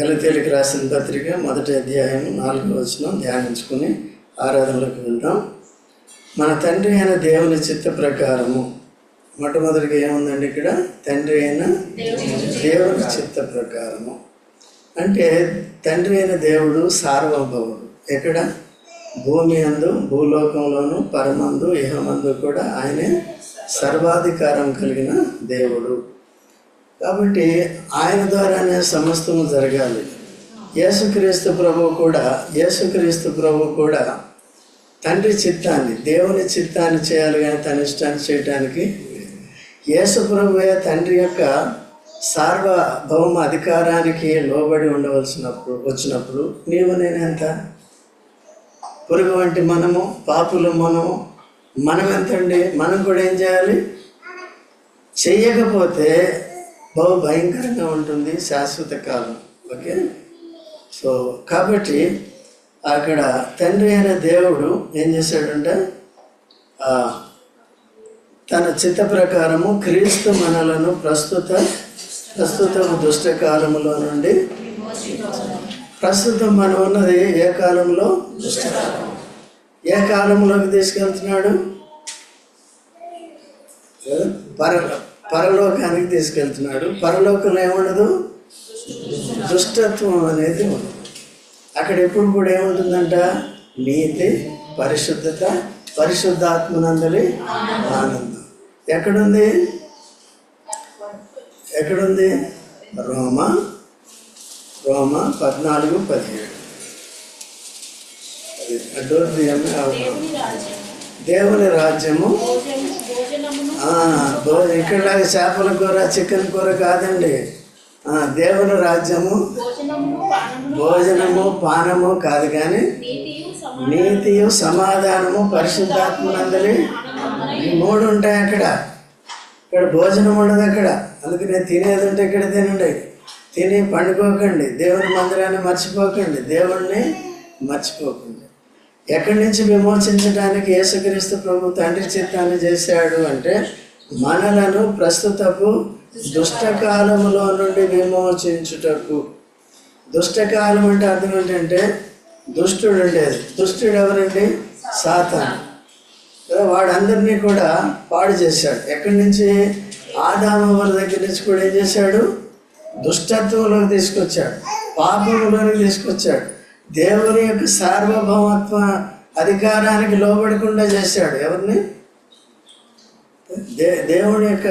గలతీలకు రాసిన పత్రిక మొదటి అధ్యాయం నాలుగో వచనం ధ్యానించుకుని ఆరాధనలోకి వెళ్దాం. మన తండ్రి అయిన దేవుని చిత్త ప్రకారము. మొట్టమొదటిగా ఏముందండి ఇక్కడ? తండ్రి అయిన దేవుని చిత్త ప్రకారము. అంటే తండ్రి అయిన దేవుడు సార్వభౌముడు. ఎక్కడ? భూమి అందు భూలోకంలోను పరమందు ఇహమందు కూడా ఆయనే సర్వాధికారం కలిగిన దేవుడు. కాబట్టి ఆయన ద్వారానే సమస్తము జరగాలి. యేసుక్రీస్తు ప్రభు కూడా యేసుక్రీస్తు ప్రభు కూడా తండ్రి చిత్తాన్ని దేవుని చిత్తాన్ని చేయాలి కానీ తన ఇష్టాన్ని చేయటానికి యేసు ప్రభువే తండ్రి యొక్క సార్వభౌమ అధికారానికి లోబడి ఉండవలసినప్పుడు వచ్చినప్పుడు నీవు నేనెంత పురుగు వంటి మనము పాపులు మనము మనం ఎంతండి మనం కూడా ఏం చేయాలి? చెయ్యకపోతే బహు భయంకరంగా ఉంటుంది శాశ్వత కాలం. ఓకే? సో కాబట్టి అక్కడ తండ్రి అయిన దేవుడు ఏం చేశాడంటే? తన చిత్త ప్రకారము క్రీస్తు మనలను ప్రస్తుత ప్రస్తుత దుష్ట కాలములో నుండి ప్రస్తుతం మనం ఉన్నది ఏ కాలంలో? ఏ కాలంలోకి తీసుకెళ్తున్నాడు? పర పరలోకానికి తీసుకెళ్తున్నాడు. పరలోకంలో ఏముండదు? దుష్టత్వం అనేది ఉండదు. అక్కడ ఎప్పుడు కూడా ఏముంటుందంట? నీతి పరిశుద్ధత పరిశుద్ధాత్మనందలి ఆనందం. ఎక్కడుంది? ఎక్కడుంది? రోమ రోమ పద్నాలుగు పదిహేడు. దేవుని రాజ్యము భోజనం భోజనమును ఆ, భో- ఇక్కడలాగా చేపల కూర చికెన్ కూర కాదండి. దేవుని రాజ్యము. భోజనము పానము కాదు కానీ నీతియు సమాధానము నీతియు ఈ మూడు ఉంటాయి అక్కడ. ఇక్కడ భోజనం ఉండదు అక్కడ. అందుకనే తినేది ఉంటే ఇక్కడ తినండి. తిని పండుకోకండి. దేవుని మందిరాన్ని మర్చిపోకండి. దేవుణ్ణి మర్చిపోకండి. ఎక్కడి నుంచి విమోచించడానికి యేసుక్రీస్తు ప్రభు తండ్రి చిత్తాన్ని చేశాడు అంటే మనలను ప్రస్తుతపు దుష్టకాలములో నుండి విమోచించుటకు. దుష్టకాలం అంటే అర్థం ఏంటంటే దుష్టుడు ఉండేది. దుష్టుడు ఎవరండి? సాతాను. వాడందరినీ కూడా పాడు చేశాడు. ఎక్కడి నుంచి? ఆదాము వారి దగ్గర నుంచి కూడా ఏం చేశాడు? దుష్టత్వంలోకి తీసుకొచ్చాడు. పాపంలోకి తీసుకొచ్చాడు. దేవుని యొక్క సార్వభౌమత్వ అధికారానికి లోబడకుండా చేశాడు. ఎవరిని? దే దేవుని యొక్క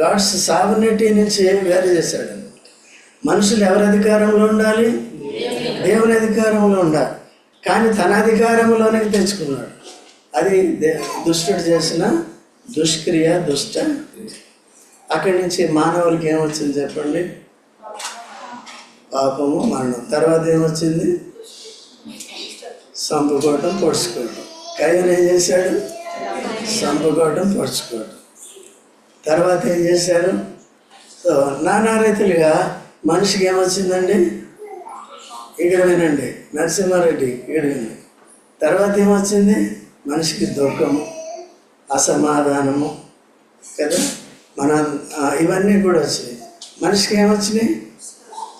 గాడ్స్ సావర్నిటీ నుంచి వేరు చేశాడు? మనుషులు ఎవరి అధికారంలో ఉండాలి? దేవుని అధికారంలో ఉండాలి. కానీ తన అధికారంలోనికి తెచ్చుకున్నాడు. అది దే- దుష్టుడు చేసిన దుష్క్రియ దుష్ట అక్కడి నుంచి మానవులకి ఏమొచ్చింది చెప్పండి? పాపము మరణం. తర్వాత ఏమొచ్చింది? సంపుకోవటం పొడుచుకోవటం. కయ్యను ఏం చేశాడు? సంపుకోవటం పొడుచుకోవటం. తర్వాత ఏం చేశారు? సో నానా రీతిలుగా మనిషికి ఏమొచ్చిందండి? ఇక్కడ వినండి నరసింహారెడ్డి ఇక్కడ వినండి తర్వాత ఏమొచ్చింది? మనిషికి దుఃఖము అసమాధానము కదా? మన ఇవన్నీ కూడా వచ్చాయి మనిషికి ఏమొచ్చినాయి?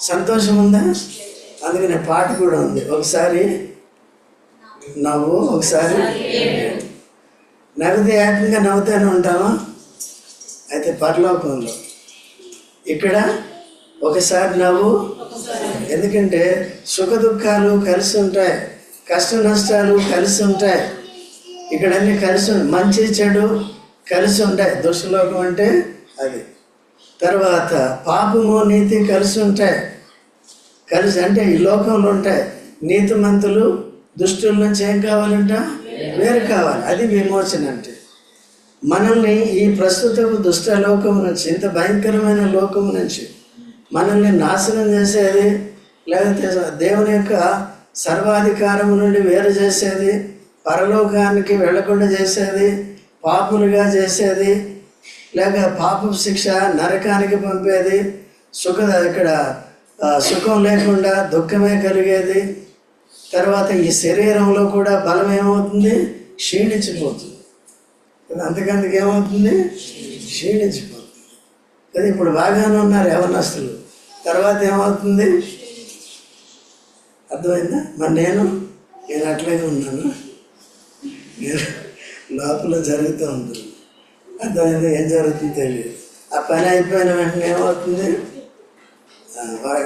సంతోషం ఉందా? అందుకనే పాట కూడా ఉంది. ఒకసారి నవ్వు ఒకసారి. నవ్వితే ఏకంగా నవ్వుతూనే ఉంటామా అయితే పరలోకంలో. ఇక్కడ ఒకసారి నవ్వు. ఎందుకంటే సుఖ దుఃఖాలు కలిసి ఉంటాయి కష్ట నష్టాలు కలిసి ఉంటాయి. ఇక్కడ అన్ని కలిసి మంచి చెడు కలిసి ఉంటాయి. దుష్టలోకం అంటే అది. తర్వాత పాపము నీతి కలిసి ఉంటాయి. కలిసి అంటే ఈ లోకంలో ఉంటాయి. నీతిమంతులు దుష్టుల నుంచి ఏం కావాలంట? వేరు కావాలి. అది విమోచన అంటే. మనల్ని ఈ ప్రస్తుత దుష్ట లోకం నుంచి ఇంత భయంకరమైన లోకం నుంచి మనల్ని నాశనం చేసేది లేకపోతే దేవుని యొక్క సర్వాధికారం నుండి వేరు చేసేది పరలోకానికి వెళ్ళకుండా చేసేది పాపులుగా చేసేది లేక పాప శిక్ష నరకానికి పంపేది సుఖ ఇక్కడ సుఖం లేకుండా దుఃఖమే కలిగేది తర్వాత ఈ శరీరంలో కూడా బలం ఏమవుతుంది? క్షీణించిపోతుంది. కదా అంతకందుకు ఏమవుతుంది? క్షీణించిపోతుంది. కదా ఇప్పుడు బాగానే ఉన్నారు యవనస్తులు. తర్వాత ఏమవుతుంది? అర్థమైందా? మరి నేను నేను అట్లాగే ఉన్నాను? నేను లోపల జరుగుతూ ఉంటుంది. అర్థమైంది? ఏం జరుగుతుందో తెలియదు. ఆ పని అయిపోయిన వెంటనే ఏమవుతుంది?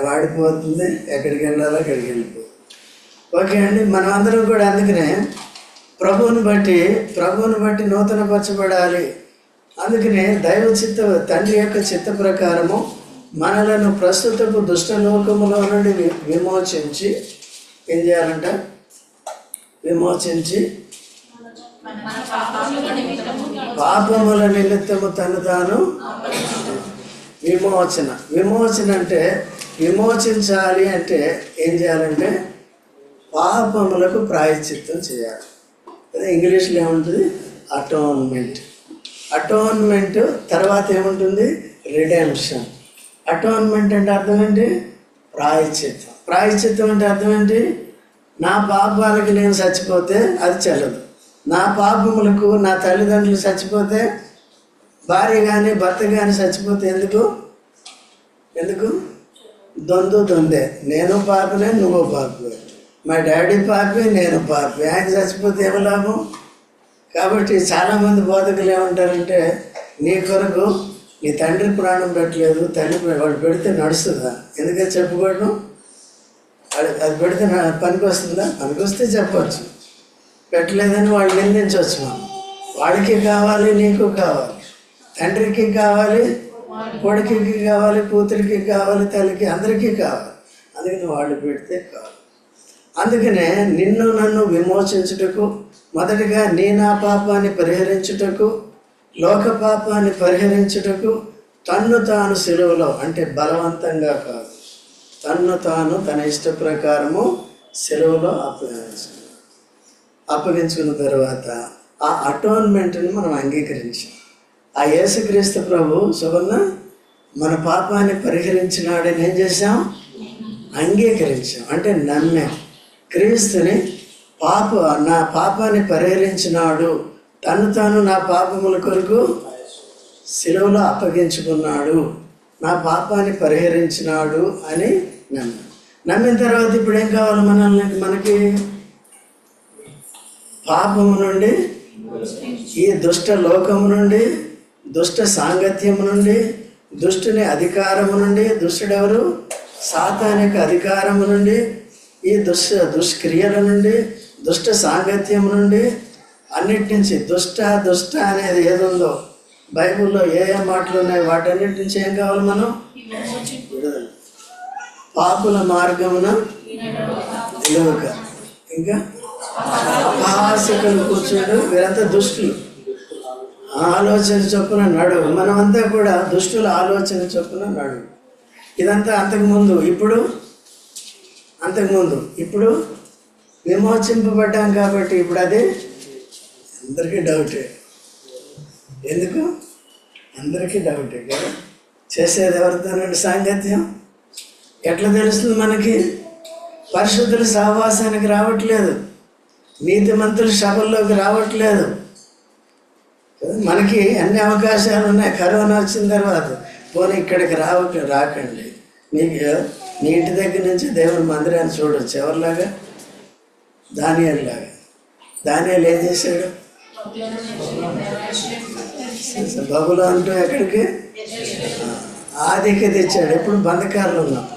వాడిపోతుంది. ఎక్కడికి వెళ్ళాలో అక్కడికి వెళ్ళిపోతుంది. ఓకే అండి మనమందరం కూడా అందుకనే ప్రభువుని బట్టి ప్రభువుని బట్టి నూతనపరచబడాలి. అందుకనే దైవ చిత్త తండ్రి యొక్క చిత్త ప్రకారము మనలను ప్రస్తుతపు దుష్టలోకములో నుండి విమోచించి ఏం చేయాలంట? విమోచించి పాపముల నిమిత్తము తను తాను విమోచన. విమోచన అంటే విమోచించాలి అంటే ఏం చేయాలంటే పాపములకు ప్రాయశ్చిత్తం చేయాలి. అదే ఇంగ్లీష్లో ఏముంటుంది? అటోన్మెంట్ అటోన్మెంట్ తర్వాత ఏముంటుంది? రిడెంప్షన్ అటోన్మెంట్ అంటే అర్థం ఏంటి? ప్రాయశ్చిత్తం. ప్రాయశ్చిత్తం అంటే అర్థం ఏంటి? నా పాపాలకి నేను చచ్చిపోతే అది చెల్లదు. నా పాపములకు నా తల్లిదండ్రులు చచ్చిపోతే భార్య కానీ భర్త కానీ చచ్చిపోతే ఎందుకు? ఎందుకు? దొందు దొందే నేను పాపనే నువ్వు పాపే మా డాడీ పాపే నేను పాపి ఆయన చచ్చిపోతే ఏమి లాభం? కాబట్టి చాలామంది బోధకులు ఏమంటారంటే నీ కొరకు నీ తండ్రి ప్రాణం పెట్టలేదు తండ్రి వాడు పెడితే నడుస్తుందా? ఎందుకని చెప్పుకోవడం వాడు అది పెడితే పనికి వస్తుందా? పనికి వస్తే చెప్పచ్చు. పెట్టలేదని వాళ్ళు నిందించవచ్చు మనం. వాడికి కావాలి నీకు కావాలి. తండ్రికి కావాలి కొడుకుకి కావాలి కూతురికి కావాలి తల్లికి అందరికీ కావాలి. అందుకని వాళ్ళు పెడితే కావాలి. అందుకనే నిన్ను నన్ను విమోచించుటకు మొదటగా నీ నా పాపాన్ని పరిహరించుటకు లోక పాపాన్ని పరిహరించుటకు తన్ను తాను సెలవులో అంటే బలవంతంగా కాదు. తన్ను తాను తన ఇష్ట ప్రకారము సెలవులో అప్పగించుకున్నాడు. అప్పగించుకున్న తర్వాత ఆ అటోన్మెంట్ని మనం అంగీకరించాం. ఆ యేసుక్రీస్తు ప్రభు సువర్ణ మన పాపాన్ని పరిహరించినాడని ఏం చేశాం? అంగీకరించాం. అంటే నమ్మాం. క్రీస్తుని పాప నా పాపాన్ని పరిహరించినాడు తను తాను నా పాపముల కొరకు సెలవులో అప్పగించుకున్నాడు. నా పాపాన్ని పరిహరించినాడు అని నమ్మాం. నమ్మిన తర్వాత ఇప్పుడు ఏం కావాలి మనల్ని మనకి? పాపము నుండి ఈ దుష్ట లోకము నుండి దుష్ట సాంగత్యము నుండి దుష్టుని అధికారము నుండి దుష్టుడెవరు? సాతానిక అధికారము నుండి ఈ దుష్ దుష్క్రియల నుండి దుష్ట సాంగత్యం నుండి అన్నిటి నుంచి దుష్ట దుష్ట అనేది ఏదుందో బైబిల్లో ఏ ఏ మాటలు ఉన్నాయి వాటన్నిటి నుంచి ఏం కావాలి మనం? విడుదల పాపుల మార్గమున నిలువక. ఇంకా? అపహాసకులు కూర్చోడు వీరంతా దుష్టులు. ఆలోచన చొప్పున నడువు. మనమంతా కూడా దుష్టుల ఆలోచన చొప్పున నడువు. ఇదంతా అంతకుముందు ఇప్పుడు అంతకుముందు. ఇప్పుడు విమోచింపబడ్డాం కాబట్టి ఇప్పుడు అది అందరికీ డౌటే ఎందుకు? అందరికీ డౌటే కదా. చేసేది ఎవరితోనండి సాంగత్యం? ఎట్లా తెలుస్తుంది మనకి? పరిశుద్ధుల సహవాసానికి రావట్లేదు. నీతి మంత్రులు సభల్లోకి రావట్లేదు. మనకి అన్ని అవకాశాలు ఉన్నాయి. కరోనా వచ్చిన తర్వాత. పోనీ ఇక్కడికి రావ రాకండి. నీకు నీ ఇంటి దగ్గర నుంచి దేవుని మందిరాన్ని చూడొచ్చు. ఎవరిలాగా? దానియల్లాగా. దానియాలు ఏం చేశాడు? బబులు అంటూ ఎక్కడికి ఆదికి తెచ్చాడు. ఎప్పుడు బంధకాలు ఉన్నాం.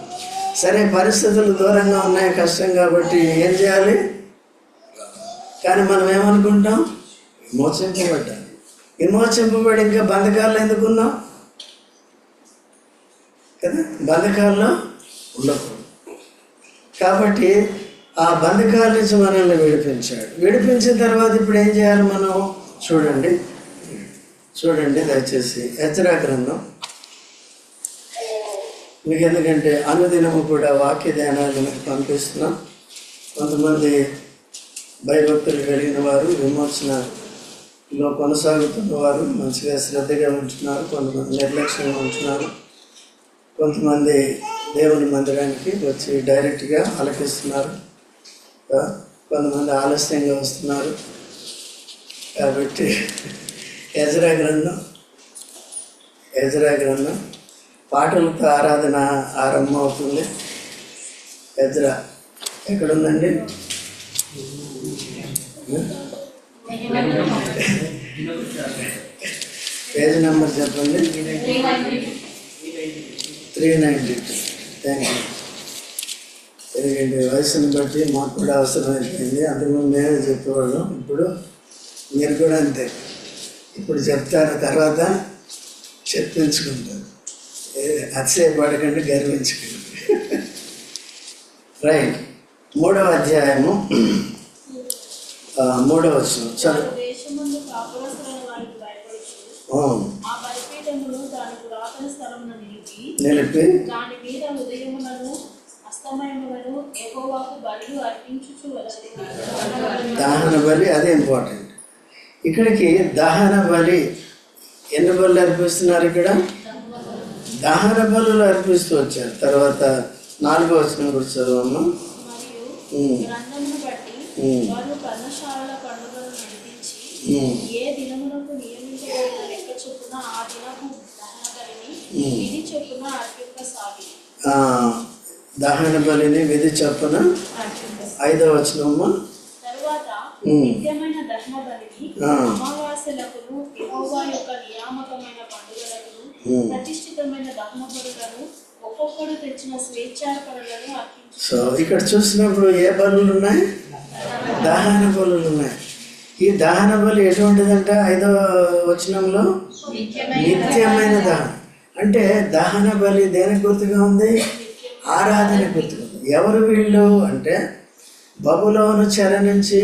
సరే పరిస్థితులు దూరంగా ఉన్నాయి కష్టం కాబట్టి ఏం చేయాలి? కానీ మనం ఏమనుకుంటాం? విమోచింపబడ్డాం. విమోచింపబడి ఇంకా బంధకాలు ఎందుకున్నాం కదా? బంధకాల్లో ఉండకూడదు. కాబట్టి ఆ బంధకాల నుంచి మనల్ని విడిపించాడు. విడిపించిన తర్వాత ఇప్పుడు ఏం చేయాలి మనం? చూడండి. చూడండి దయచేసి. హెచ్చరా గ్రంథం. మీకు ఎందుకంటే అనుదినము కూడా వాక్య ధ్యానాలు మీకు పంపిస్తున్నాం. కొంతమంది భయభక్తులు కలిగిన వారు విమోచనలో కొనసాగుతున్న వారు మంచిగా శ్రద్ధగా ఉంటున్నారు కొంతమంది నిర్లక్ష్యంగా ఉంటున్నారు. కొంతమంది దేవుని మందిరానికి వచ్చి డైరెక్ట్గా ఆలకిస్తున్నారు. కొంతమంది ఆలస్యంగా వస్తున్నారు. కాబట్టి ఎజరా గ్రంథం ఎజరా గ్రంథం పాటలతో ఆరాధన ఆరంభం అవుతుంది ఎజరా ఎక్కడుందండి? పేజ్ నెంబర్ చెప్పండి. Three ninety two thank you ఎందుకంటే వయసుని బట్టి మాకు కూడా అవసరమైపోయింది. అంతకుముందు మేమే చెప్పేవాళ్ళం. ఇప్పుడు మీరు కూడా అంతే. ఇప్పుడు చెప్తారు. తర్వాత చెప్పించుకుంటారు. ఏ- అతిశయపడకండి గర్వించకండి. రైట్. మూడవ అధ్యాయము. మూడవ చదువు దేశమందు కాపురస్తులైన వారికి భయపడుచు ఆ, ఆ బలిపీఠమును దాని పురాతన స్థలమున నిలిపి దాని మీద ఉదయములను అస్తమయములను ఎగోవాకు బలులు అర్పించుచు దహన బలి అదే ఇంపార్టెంట్ ఇక్కడికి దహన బలి ఎన్ని బలు అర్పిస్తున్నారు ఇక్కడ? దహన బలులు అర్పిస్తూ వచ్చారు. తర్వాత నాలుగో వచనం కూడా చదవమ్మా ఏ దినమునకు నియమించబడిన లెక్క చొప్పున ఆ దినము దహన బలిని ఉమ్. విధి చొప్పున అర్పింపసాగి ఆ, దహన బలిని విధి చొప్పున అర్పింపసాగి ఐదో వచనమ్మా తరువాత ఉమ్. నిత్యమైన దహన బలిని ఆ. అమావాస్యలకును యెహోవా యొక్క నియామకమైన పండుగలకును ఉమ్. ప్రతిష్ఠితమైన దహన బలులను ఒక్కొక్కడు తెచ్చిన స్వేచ్ఛార్పణలను అర్పించు సో ఇక్కడ చూసినప్పుడు ఏ బలులు ఉన్నాయి దహన బలులు ఉన్నాయి ఈ దహన బలి ఎటువంటిదంట ఐదో వచనంలో నిత్యమైన దహనం అంటే దహన బలి దేనికి గుర్తుగా ఉంది? ఆరాధన గుర్తుగా ఉంది. ఎవరు వీళ్ళు అంటే బబులోను చెర నుంచి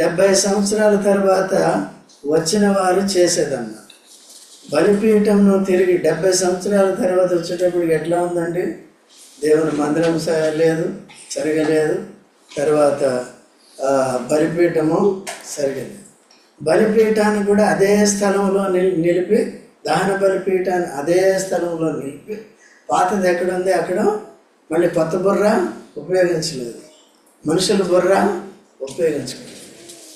డెబ్బై సంవత్సరాల తర్వాత వచ్చిన వారు చేసేదన్నమాట. బలిపీఠంను తిరిగి డెబ్బై సంవత్సరాల తర్వాత వచ్చేటప్పటికి ఎట్లా ఉందండి? దేవుని మందిరం లేదు సరిగా లేదు తర్వాత బలిపీఠము సరిగా బలిపీఠాన్ని కూడా అదే స్థలంలో నిలిపి దహన బలిపీఠాన్ని అదే స్థలంలో నిలిపి పాతది ఎక్కడ ఉంది అక్కడ మళ్ళీ కొత్త బుర్ర ఉపయోగించలేదు. మనుషుల బుర్ర ఉపయోగించలేదు.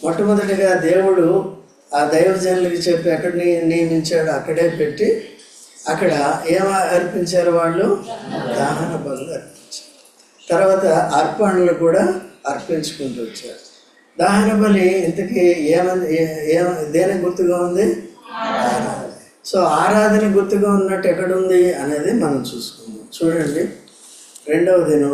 మొట్టమొదటిగా దేవుడు ఆ దైవజనులకి చెప్పి ఎక్కడ ని- నియమించాడు అక్కడే పెట్టి అక్కడ ఏం అర్పించారు వాళ్ళు? దహన బలు అర్పించారు. తర్వాత అర్పణలు కూడా అర్పించుకుంటూ వచ్చారు. దహన బలి ఇంతకీ ఏమని ఏ- ఏమ దేనికి గుర్తుగా ఉంది? ఆరాధన సో ఆరాధన గుర్తుగా ఉన్నట్టు ఎక్కడుంది అనేది మనం చూసుకుందాం. చూడండి. రెండవ దిన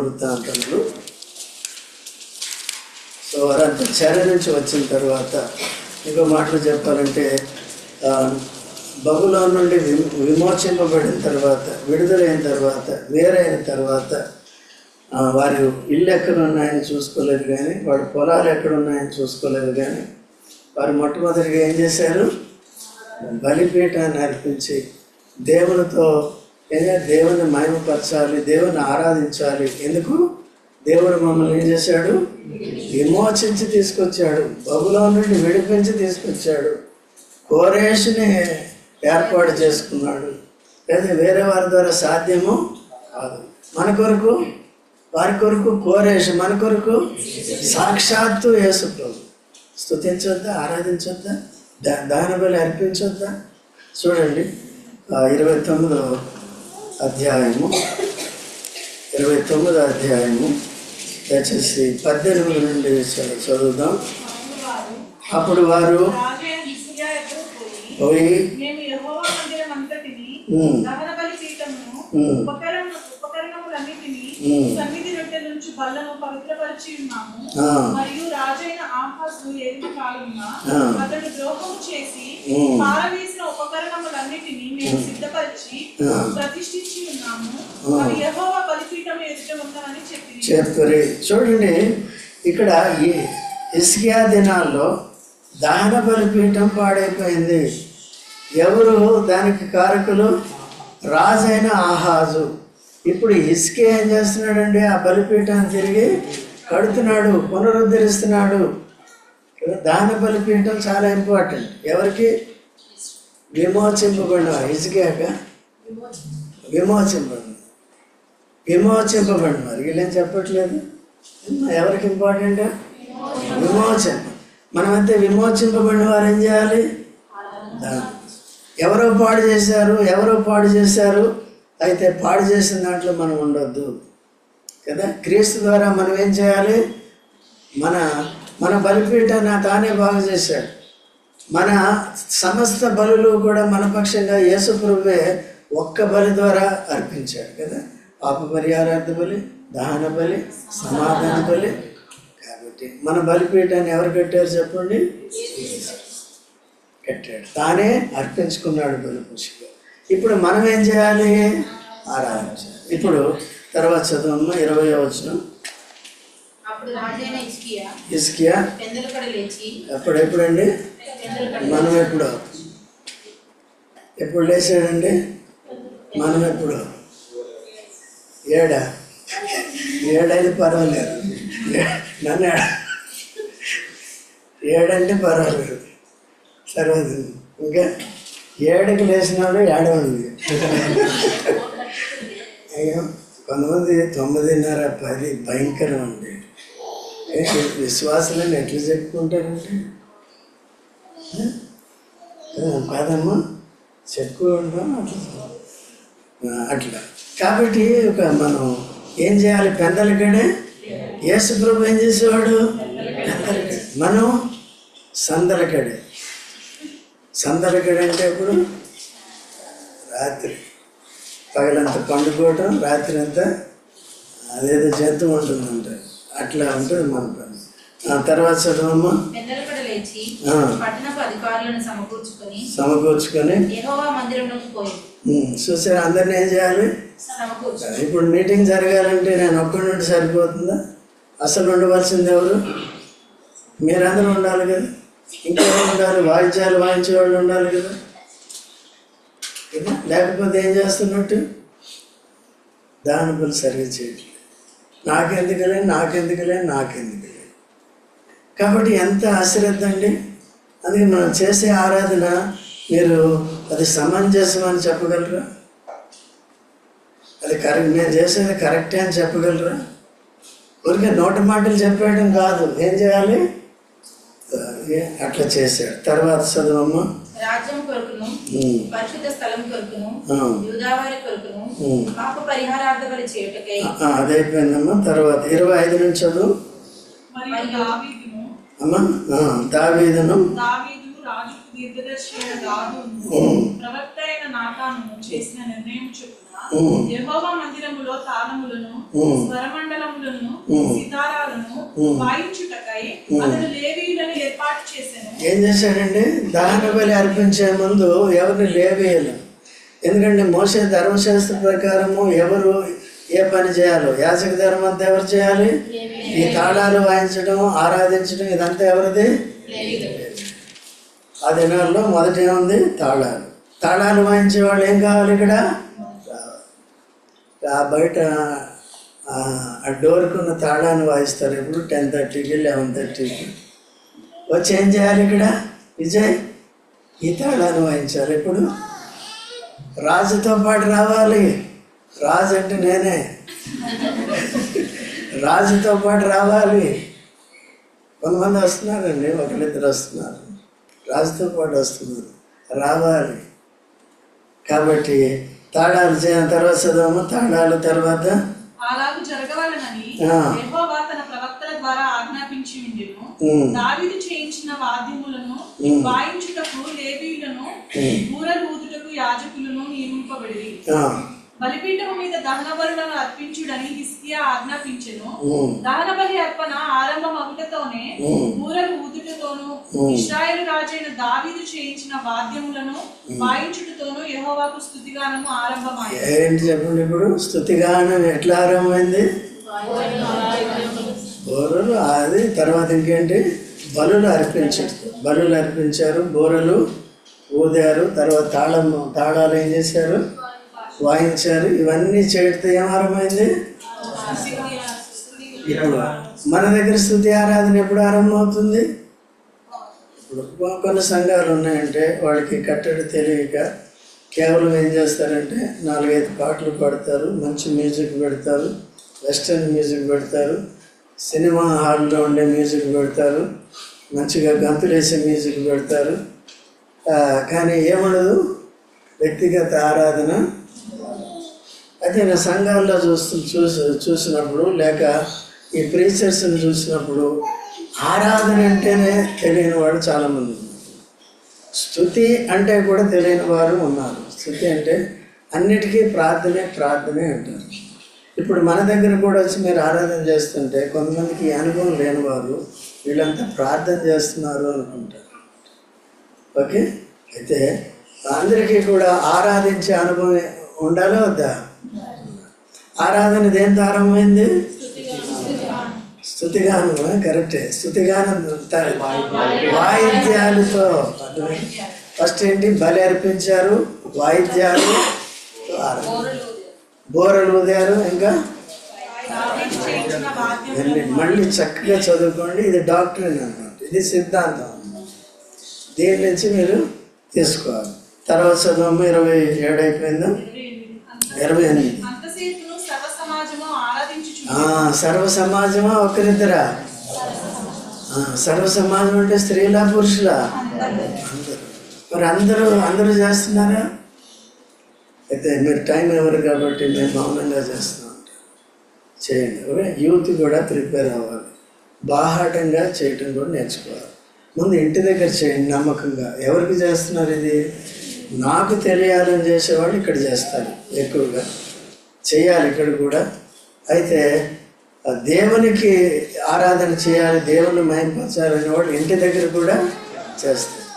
సో వారంతా చెర నుంచి వచ్చిన తర్వాత ఇంకో మాటలు చెప్పాలంటే ఆ, బబులో నుండి వి- విమోచింపబడిన తర్వాత విడుదలైన తర్వాత వేరైన తర్వాత వారు వారి ఇల్లు ఎక్కడ ఉన్నాయని చూసుకోలేదు కానీ వాడి పొలాలు ఎక్కడ ఉన్నాయని చూసుకోలేదు కానీ వారు మొట్టమొదటిగా ఏం చేశారు? బలిపీఠాన్ని అర్పించి దేవునితో ఏదైనా దేవుని మహిమపరచాలి దేవుని ఆరాధించాలి. ఎందుకు? దేవుడు మమ్మల్ని ఏం చేశాడు? విమోచించి తీసుకొచ్చాడు. బహులో నుండి విడిపించి తీసుకొచ్చాడు. కోరేషుని ఏర్పాటు చేసుకున్నాడు. లేదా వేరే వారి ద్వారా సాధ్యము కాదు. మన కొరకు వారి కొరకు కోరేషు మన కొరకు సాక్షాత్తు యేసు స్తుతించొద్దా? ఆరాధించొద్దా? దా దాని బలి అర్పించొద్దా చూడండి. ఇరవై తొమ్మిదో అధ్యాయము. ఇరవై తొమ్మిదో అధ్యాయము. దయచేసి పద్దెనిమిది నుండి చదువుదాం. అప్పుడు వారు పోయి, పోయి మేము యెహోవా మందిరం అంతటిని ఉమ్, దహన బలి పీఠమును ఉమ్, ఉపకరణ బల్లను పవిత్రపరిచి ఉన్నాము మరియు రాజైన ఆహాజు. అతడు ద్రోహం చేసి. పారవేసిన ఉపకరణములన్నిటిని మేము సిద్ధపరిచి. ప్రతిష్ఠించి ఉన్నాము. అవి యెహోవా బలిపీఠం ఎదుట చెప్పి చెప్పరి. చూడండి ఇక్కడ ఈ ఇస్కియా దినాల్లో దహన బలిపీఠం పాడైపోయింది. ఎవరు దానికి కారకులు? రాజైన ఆహాజు. ఇప్పుడు ఇసుకే ఏం చేస్తున్నాడండి? ఆ బలిపీఠాన్ని తిరిగి కడుతున్నాడు పునరుద్ధరిస్తున్నాడు. దహన బలిపీఠం చాలా ఇంపార్టెంట్ ఎవరికి? విమోచింపబడిన ఇసుకాక విమోచింపబడిన విమోచింపబడిన వారు. వీళ్ళేం చెప్పట్లేదు? ఎవరికి ఇంపార్టెంట్ విమోచన. మనమైతే విమోచింపబడిన వారు ఏం చేయాలి? ఎవరో పాడు చేశారు ఎవరో పాడు చేశారు అయితే పాడు చేసిన దాంట్లో మనం ఉండొద్దు. కదా? క్రీస్తు ద్వారా మనం ఏం చేయాలి? మన మన బలిపీఠాన్ని తానే బాగు చేశాడు. మన సమస్త బలులు కూడా మన పక్షంగా యేసుప్రభువే ఒక్క బలి ద్వారా అర్పించాడు. కదా? పాప పరిహారార్థ బలి దహన బలి సమాధాన బలి. కాబట్టి మన బలిపీఠాన్ని ఎవరు కట్టారు చెప్పండి? కట్టాడు. తానే అర్పించుకున్నాడు బలి పుష్ప ఇప్పుడు మనం ఏం చేయాలి? ఆరాధించాలి ఇప్పుడు తర్వాత చదువు ఇరవై వచ్చిన ఇస్కియా అప్పుడు ఎప్పుడండి? మనం ఎప్పుడు? ఎప్పుడు లేచాడండి? మనం ఎప్పుడు? ఏడా? ఏడైతే పర్వాలేదు. నన్ను ఏడ? ఏడంటే పర్వాలేదు. తర్వాత ఇంకా ఏడకి లేచినాడు ఏడ ఉంది కొంతమంది తొమ్మిదిన్నర పది భయంకరం అండి. విశ్వాసాలను ఎట్లా చెప్పుకుంటారంటే కాదమ్మా చెప్పుకుంటాం అట్లా. అట్లా. కాబట్టి ఒక మనం ఏం చేయాలి? పెద్దలకడే యేసు ప్రభు ఏం చేసేవాడు? మనం సందలకడే సందలకడే అంటే ఇప్పుడు రాత్రి. పగలంతా పండుకోవటం రాత్రి అంతా అదేదో జంతువు ఉంటుందంట. అట్లా ఉంటుంది మన పని. తర్వాత చదవమ్మా? సమకూర్చుకొని చూసారా అందరిని ఏం చేయాలి? ఇప్పుడు మీటింగ్ జరగాలంటే నేను ఒక్కడి నుండి సరిపోతుందా? అసలు ఉండవలసింది ఎవరు? మీరందరూ ఉండాలి కదా? ఇంకెవరు ఉండాలి వాయిద్యాలు వాయించే వాళ్ళు ఉండాలి కదా. లేకపోతే ఏం చేస్తున్నట్టు? దానిపల్లి సరిగ్గా చేయట్లేదు. నాకెందుకులే నాకెందుకులే నాకెందుకులే. కాబట్టి ఎంత అశ్రద్ధ అండి? అందుకే మనం చేసే ఆరాధన మీరు అది సమంజసం అని చెప్పగలరా? అది కరెక్ట్ నేను చేసేది కరెక్టే అని చెప్పగలరా? ఊరికే నోటి మాటలు చెప్పేయడం కాదు. ఏం చేయాలి? అట్లా చేశాడు. తర్వాత చదువమ్మ? రాజ్యం కొరకును పరిశుద్ధ స్థలం కొరకును ఆ. యూదావారి కొరకును ఉమ్. పాప పరిహారార్థ బలి చేయుటకై. ఆ, అదైపోయిందమ్మా. తర్వాత ఇరవై ఐదు నుంచి చదువు అమ్మా ఆ, దావీదును? దావీదు రాజుకు దీర్ఘదర్శి అయిన గాదును ఉమ్, ప్రవక్త అయిన నాతాను చేసిన నిర్ణయం చొప్పున ఉమ్. యెహోవా మందిరములో తాళములను ఉమ్. స్వరమండలములను ఉమ్. సితారాలను ఉమ్. వాయించుటకై ఉమ్. అతడు లేవీయులను ఏర్పాటు చేశాను. ఏం చేశాడండి? దహన బలి అర్పించే ముందు ఎవరిని లేవేయాలి ఎందుకంటే మోసే ధర్మశాస్త్ర ప్రకారము ఎవరు ఏ పని చేయాలో? యాజక ధర్మం అంతా ఎవరు చేయాలి? ఈ తాళాలు వాయించడం ఆరాధించడం ఇదంతా ఎవరిది? ఆ దినాల్లో మొదట ఏముంది? తాళాలు. తాళాలు వాయించే వాళ్ళు ఏం కావాలి ఇక్కడ? ఆ బయట ఆ డోర్కున్న డోర్కి ఉన్న తాళాన్ని వాయిస్తారు ఇప్పుడు టెన్ థర్టీకి లెవెన్ థర్టీకి వచ్చి ఏం చేయాలి ఇక్కడ? విజయ్ ఈ తాళాన్ని వాయించాలి ఇప్పుడు రాజుతో పాటు రావాలి. రాజు అంటే నేనే. రాజుతో పాటు రావాలి. కొంతమంది వస్తున్నారండి ఒకరిద్దరు వస్తున్నారు. రాజుతో పాటు వస్తున్నారు. రావాలి. కాబట్టి తాళాలు తర్వాత చదవము తాళాలు తర్వాత అలాగూ జరగవలనని ఆ. యెహోవా తన ప్రవక్తల ద్వారా ఆజ్ఞాపించి ఉండెను. ఉమ్, దావీదు చేయించిన వాద్యములను. వాయించుటకు లేవీయులను యాజకులను నియమింపబడి ఆ, బలిపీఠము మీద దహన బలులను అర్పించుడని హిస్కియా ఆజ్ఞాపించెను. దహన బలి అర్పణ ఆరంభం అగుటతోనే ఉమ్. బూరలు ఊదుటతోను. ఇస్రాయేలు రాజైన దావీదు చేయించిన వాద్యములను వాయించుటతోను యెహోవాకు స్థుతిగానము ఆరంభమైంది ఏంటి చెప్పండి ఇప్పుడు? స్థుతిగానం ఎట్లా ఆరంభమైంది? బోరలు. అది తర్వాత ఇంకేంటి? బలులు అర్పించారు బలులు అర్పించారు బోరలు ఊదారు తర్వాత తాళం తాళాలు ఏం చేశారు? వాయించారు. ఇవన్నీ చేయడితే ఏం ఆరంభమైంది ఇప్పుడు మన దగ్గర స్థుతి ఆరాధన ఎప్పుడు ఆరంభమవుతుంది? ఇప్పుడు కొన్ని సంఘాలు ఉన్నాయంటే వాళ్ళకి కట్టడి తెలియక కేవలం ఏం చేస్తారంటే నాలుగైదు పాటలు పాడతారు మంచి మ్యూజిక్ పెడతారు వెస్టర్న్ మ్యూజిక్ పెడతారు సినిమా హాల్లో ఉండే మ్యూజిక్ పెడతారు మంచిగా గంతులేసే మ్యూజిక్ పెడతారు. కానీ ఏముండదు? వ్యక్తిగత ఆరాధన అయితే నేను సంఘాల్లో చూస్తు చూసి చూసినప్పుడు లేక ఈ ప్రీచర్స్ని చూసినప్పుడు ఆరాధన అంటేనే తెలియని వాడు చాలామంది స్థుతి అంటే కూడా తెలియని వారు ఉన్నారు. స్థుతి అంటే అన్నిటికీ ప్రార్థనే ప్రార్థనే అంటారు. ఇప్పుడు మన దగ్గర కూడా వచ్చి మీరు ఆరాధన చేస్తుంటే కొంతమందికి అనుభవం లేని వారు వీళ్ళంతా ప్రార్థన చేస్తున్నారు అనుకుంటారు. ఓకే? అయితే అందరికీ కూడా ఆరాధించే అనుభవం ఉండాలా వద్దా? ఆరాధన దేంతో ఆరంభమైంది స్థుతిగానం. కరెక్టే. స్థుతిగానం త- వాయిద్యాలతో. ఫస్ట్ ఏంటి? బలి అర్పించారు వాయిద్యాలు. బోరలు ఊదారు ఇంకా? మళ్ళీ చక్కగా చదువుకోండి. ఇది డాక్టరీన్ అన్నమాట ఇది సిద్ధాంతం. దీని నుంచి మీరు తీసుకోవాలి? తర్వాత చదువు ఇరవై ఏడు అయిపోయిందా? ఇరవై ఎనిమిది అంతసేపును సర్వ సమాజము ఆరాధించుచు ఆ, సర్వ సమాజమా ఒకరిద్దరా? సర్వ సమాజం అంటే స్త్రీలా పురుషులా? అందరూ మరి అందరూ అందరూ చేస్తున్నారా? అయితే మీరు టైం ఎవరు కాబట్టి మేము మౌనంగా చేస్తున్నాం చేయండి. ఓకే యూత్ కూడా ప్రిపేర్ అవ్వాలి. బాహాటంగా చేయటం కూడా నేర్చుకోవాలి. ముందు ఇంటి దగ్గర చేయండి నమ్మకంగా. ఎవరికి చేస్తున్నారు ఇది? నాకు తెలియాలని చేసేవాళ్ళు ఇక్కడ చేస్తారు ఎక్కువగా. చేయాలి ఇక్కడ కూడా. అయితే దేవునికి ఆరాధన చేయాలి దేవుని మహింపరచాలని వాడు ఇంటి దగ్గర కూడా చేస్తారు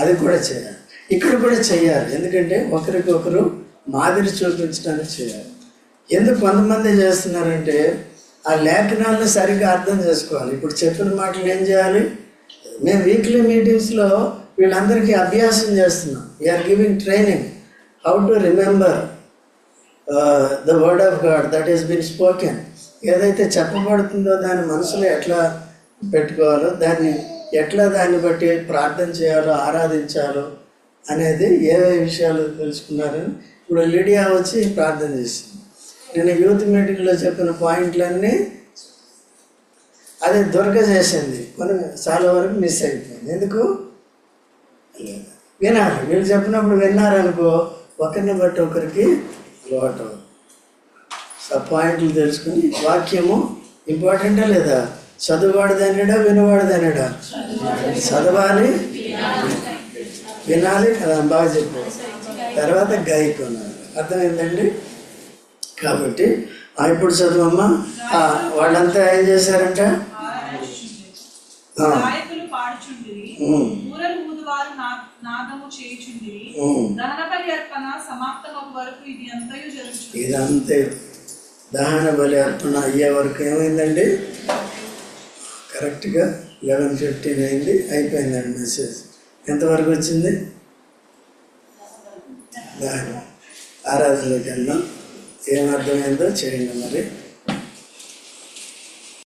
అది కూడా చేయాలి. ఇక్కడ కూడా చేయాలి. ఎందుకంటే ఒకరికొకరు మాదిరి చూపించడానికి చేయాలి. ఎందుకు కొంతమంది చేస్తున్నారంటే ఆ లేఖనాలను సరిగ్గా అర్థం చేసుకోవాలి. ఇప్పుడు చెప్పిన మాటలు ఏం చేయాలి? మేము వీక్లీ మీటింగ్స్లో వీళ్ళందరికీ అభ్యాసం చేస్తున్నాం. We are giving training how to remember the word of God that is been spoken ఏదైతే చెప్పబడుతుందో దాని మనసులో ఎట్లా పెట్టుకోవాలో దాన్ని ఎట్లా దాన్ని బట్టి ప్రార్థన చేయాలో ఆరాధించాలో అనేది ఏ విషయాలు తెలుసుకున్నారని ఇప్పుడు లిడియా వచ్చి ప్రార్థన చేసింది. నేను యూత్ మీటింగ్లో చెప్పిన పాయింట్లన్నీ అది దొరక చేసింది. కొన్ని చాలా వరకు మిస్ అయిపోయింది. ఎందుకు? వినాలి. వీళ్ళు చెప్పినప్పుడు విన్నారనుకో ఒకరిని బట్టి ఒకరికి అవుతుంది. సో పాయింట్లు తెలుసుకుని వాక్యము ఇంపార్టెంటా లేదా? చదువువాడిదనేడా వినవాడిదనేడా? చదవాలి వినాలి కదా బాగా చెప్పారు తర్వాత గాయకున్నారు అర్థమైందండి? కాబట్టి ఆ, ఇప్పుడు చదువమ్మా. ఆ, వాళ్ళంతా ఏం చేశారంట? ఆ, నాయకులు పాడుచుండిరి. ఉమ్, ఊరలు ఊదువారు నా- నాదము ఉమ్. దహన బలి అర్పణ సమాప్తం వరకు ఇది అంతయు జరుగుతుంది ఇదంతే. దహన బలి అర్పణ అయ్యే వరకు ఏమైందండి? కరెక్ట్గా లెవెన్ ఫిఫ్టీన్ అయింది. అయిపోయిందండి మెసేజ్ ఎంతవరకు వచ్చింది? దహన ఆరాధనలోకి వెళ్దాం. ఏం అర్థమైందో చేయండి మరి.